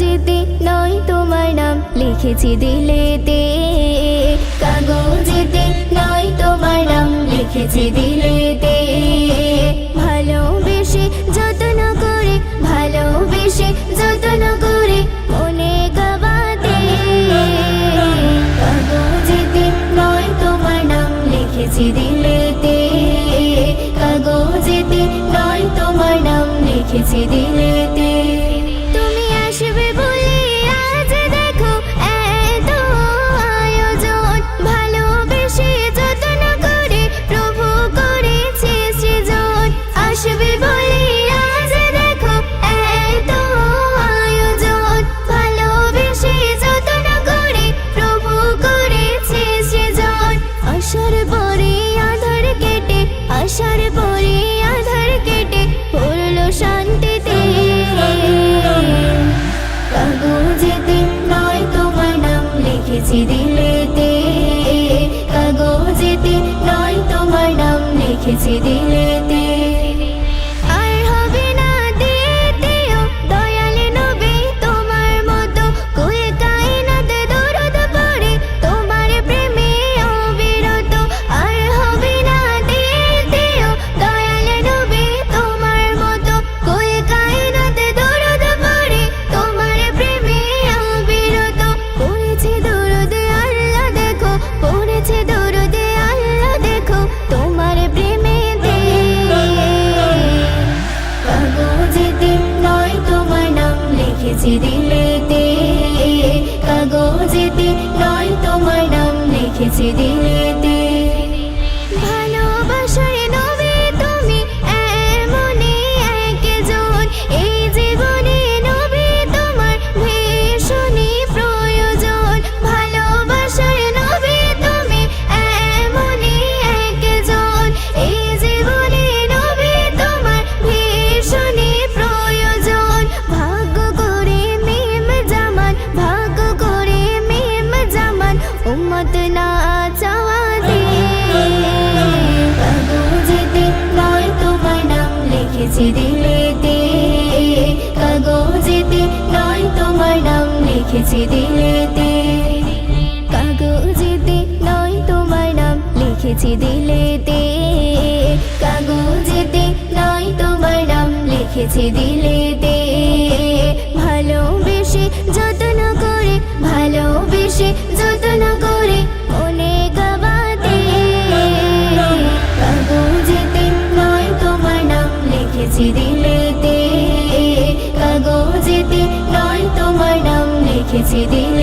কাগজেতে নয় তোমার নাম লিখেছি দিলেতে কাগজেতে নয় তোমার নাম লিখেছি দিলেতে ভালোবেসে যত্ন করে, ভালোবেসে যত্ন করে মনে গাবাতে। কাগজেতে নয় তোমার নাম লিখেছি দিলেতে কাগজেতে নয় তোমার নাম লিখেছি পরে কেটে আসার পরে কেটে, পড়ল শান্তিতে। কাগজেতে নয় তোমার নাম লিখেছি দিলেতে। কাগজেতে নয় তোমার নাম লিখেছি দিলেতে। লিখেছি দিলেতে কাগজেতে নয় তোমার নাম লিখেছে দিলেতে উম্মত না চাওয়া কাগজেতে নয় তোমার নাম লিখেছি দিলেতে। কাগজেতে নয় তোমার নাম লিখেছি দিলেতে। কাগজেতে নয় তোমার নাম লিখেছি দিলেতে। কাগজেতে নয় তোমার নাম লিখেছি দিলেতে। ভালোবেসে যত্ন করে, ভালোবেসে কাগজেতে নয়